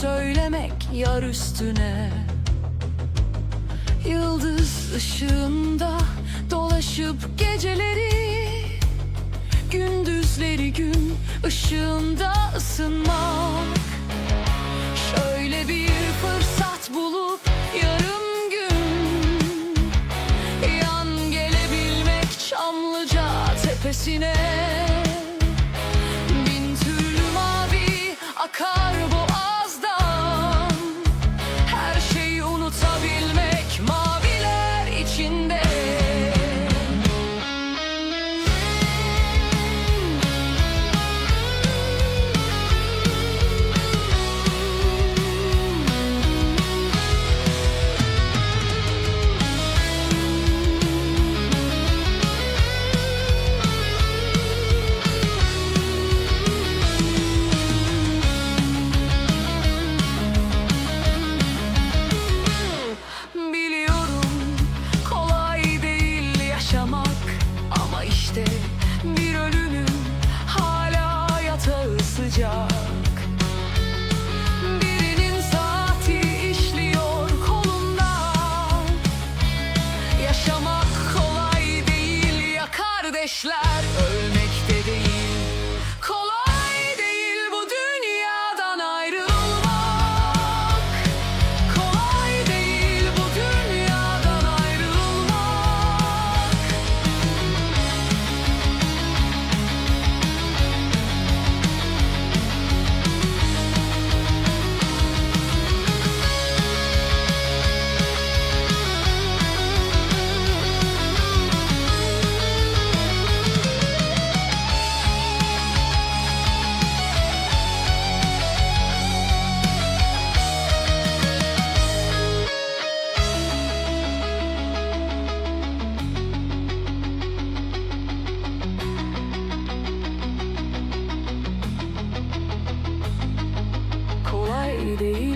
söylemek yar üstüne. Yıldız ışığında dolaşıp geceleri Gündüzleri gün ışığında ısınmak. Şöyle bir fırsat bulup yarım gün Yan gelebilmek Çamlıca tepesine CD.